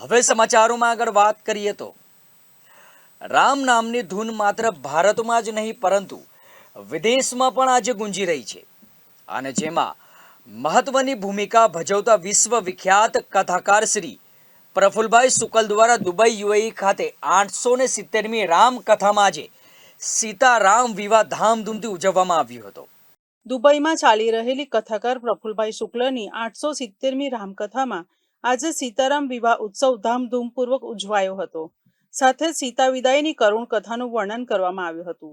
હવે સમાચારોમાં આગળ વાત કરીએ તો રામ નામની ધૂન માત્ર ભારતમાં જ નહીં, પરંતુ વિદેશમાં પણ આજે ગુંજી રહી છે. અને જેમાં મહત્વની ભૂમિકા ભજવતા વિશ્વ વિખ્યાત કથાકાર શ્રી પ્રફુલભાઈ શુકલ દ્વારા દુબઈ યુએઈ ખાતે આઠસો ને સિત્તેરમી રામકથામાં આજે સીતારામ વિવાહ ધામધૂમથી ઉજવવામાં આવ્યો હતો. દુબઈમાં ચાલી રહેલી કથાકાર પ્રફુલભાઈ શુક્લની આઠસો સિત્તેરમી રામકથામાં આજે સીતારામ વિવાહ ઉત્સવ ધામધૂમપૂર્વક ઉજવાયો હતો. સાથે સીતા વિદાયની કરુણ કથાનું વર્ણન કરવામાં આવ્યું હતું.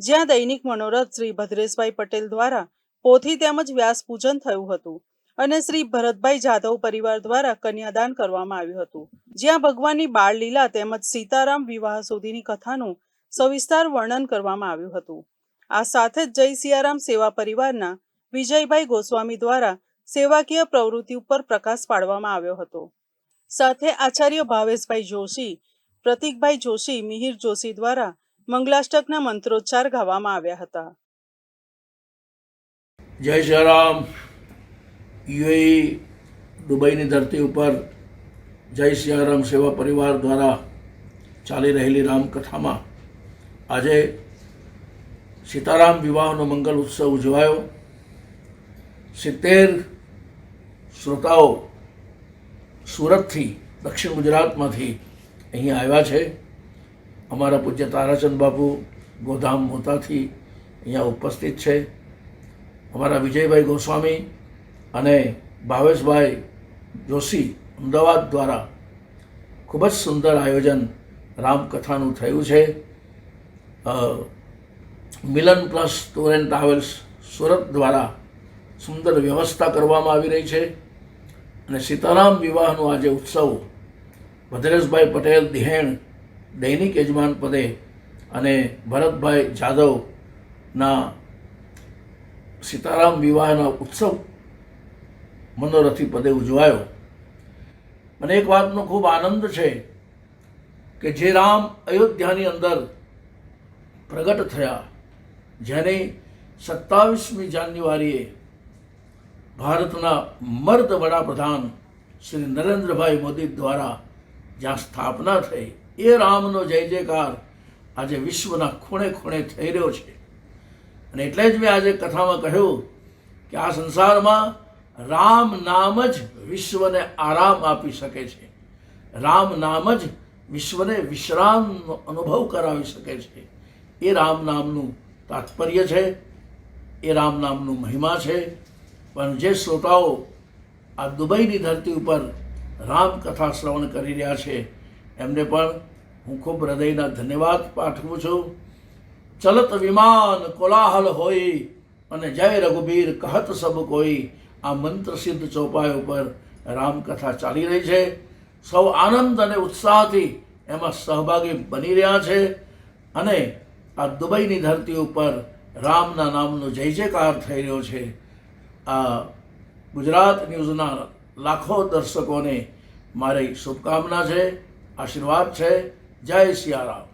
જ્યાં દૈનિક મનોરથ શ્રી ભદ્રેશભાઈ પટેલ દ્વારા પોથી તેમજ વ્યાસ પૂજન થયું હતું અને શ્રી ભરતભાઈ જાધવ પરિવાર દ્વારા કન્યાદાન કરવામાં આવ્યું હતું. જ્યાં ભગવાનની બાળ લીલા તેમજ સીતારામ વિવાહ સુધીની કથાનું સવિસ્તાર વર્ણન કરવામાં આવ્યું હતું. આ સાથે જ જય સિયારામ સેવા પરિવારના વિજયભાઈ ગોસ્વામી દ્વારા સેવાકીય પ્રવૃત્તિ ઉપર પ્રકાશ પાડવામાં આવ્યો હતો. સાથે આચાર્ય ભાવેશભાઈ જોશી, પ્રતિકભાઈ જોશી, મિહિર જોશી દ્વારા મંગલાષ્ટકના મંત્રોચ્ચાર ગાવામાં આવ્યા હતા. જય શ્રી રામ યુએઈ દુબઈની ધરતી ઉપર જય સિયારામ સેવા પરિવાર દ્વારા ચાલી રહેલી રામકથામાં આજે સીતારામ વિવાહનો મંગલ ઉત્સવ ઉજવાયો. સિત્તેર શ્રોતાઓ સુરતથી, દક્ષિણ ગુજરાતમાંથી અહીં આવ્યા છે. અમારા પૂજ્ય તારાચંદ બાપુ ગોધામ મોતાથી અહીંયા ઉપસ્થિત છે. અમારા વિજયભાઈ ગોસ્વામી અને ભાવેશભાઈ જોશી અમદાવાદ દ્વારા ખૂબ જ સુંદર આયોજન રામકથાનું થયું છે. Milan plus tour and travels Surat દ્વારા સુંદર વ્યવસ્થા કરવામાં આવી રહી છે. અને સીતારામ વિવાહનો આજે ઉત્સવ ભદ્રેશભાઈ પટેલ દિહેણ દૈનિક યજમાન પદે અને ભરતભાઈ જાદવના સીતારામ વિવાહના ઉત્સવ મનોરથી પદે ઉજવાયો. મને એક વાતનો ખૂબ આનંદ છે કે જે રામ અયોધ્યાની અંદર પ્રગટ થયા, જેની સત્તાવીસમી જાન્યુઆરીએ ભારતના મર્દ વડાપ્રધાન શ્રી નરેન્દ્રભાઈ મોદી દ્વારા જ્યાં સ્થાપના થઈ, એ રામનો જય જયકાર આજે વિશ્વના ખૂણે ખૂણે થઈ રહ્યો છે. અને એટલે જ મેં આજે કથામાં કહ્યું કે આ સંસારમાં રામ નામ જ વિશ્વને આરામ આપી શકે છે. રામ નામ જ વિશ્વને વિશ્રામનો અનુભવ કરાવી શકે છે. એ રામ નામનું તાત્પર્ય છે, એ રામ નામનું મહિમા છે પણ જે શ્રોતાઓ આ દુબઈની ધરતી ઉપર રામકથા શ્રવણ કરી રહ્યા છે, એમને પણ હું ખૂબ હૃદયના ધન્યવાદ પાઠવું છું. ચલત વિમાન કોલાહલ હોય અને જય રઘુબીર કહત સબ કોઈ, આ મંત્ર સિદ્ધ ચોપાઈ ઉપર રામકથા ચાલી રહી છે. સૌ આનંદ અને ઉત્સાહથી એમાં સહભાગી બની રહ્યા છે અને આ દુબઈની ધરતી ઉપર રામના નામનો જય જયકાર થઈ રહ્યો છે. આ ગુજરાત ન્યૂઝના લાખો દર્શકોને મારી શુભકામના છે, આશીર્વાદ છે. જય સિયારામ.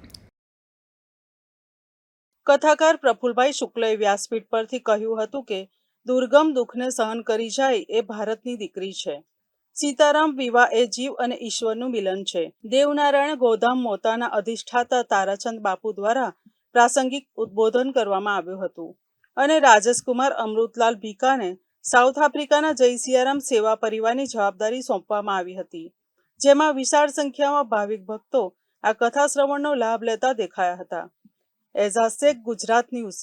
કથાકાર પ્રફુલભાઈ શુક્લએ વ્યાસપીઠ પરથી કહ્યું હતું કે, દુર્ગમ દુઃખને સહન કરી જાય એ ભારતની દીકરી છે. સીતારામ વિવાહ એ જીવ અને ઈશ્વરનું મિલન છે. દેવનારાયણ ગોધામ મોતાના અધિષ્ઠાતા તારાચંદ બાપુ દ્વારા પ્રાસંગિક ઉદ્બોધન કરવામાં આવ્યું હતું. અને રાજસકુમાર અમૃતલાલ ભીકાને સાઉથ આફ્રિકાના જય સિયારામ સેવા પરિવારની જવાબદારી સોંપવામાં આવી હતી, જેમાં વિશાળ સંખ્યામાં ભાવિક ભક્તો આ કથા શ્રવણનો લાભ લેતા દેખાયા હતા. એઝા શેખ, ગુજરાત ન્યૂઝ.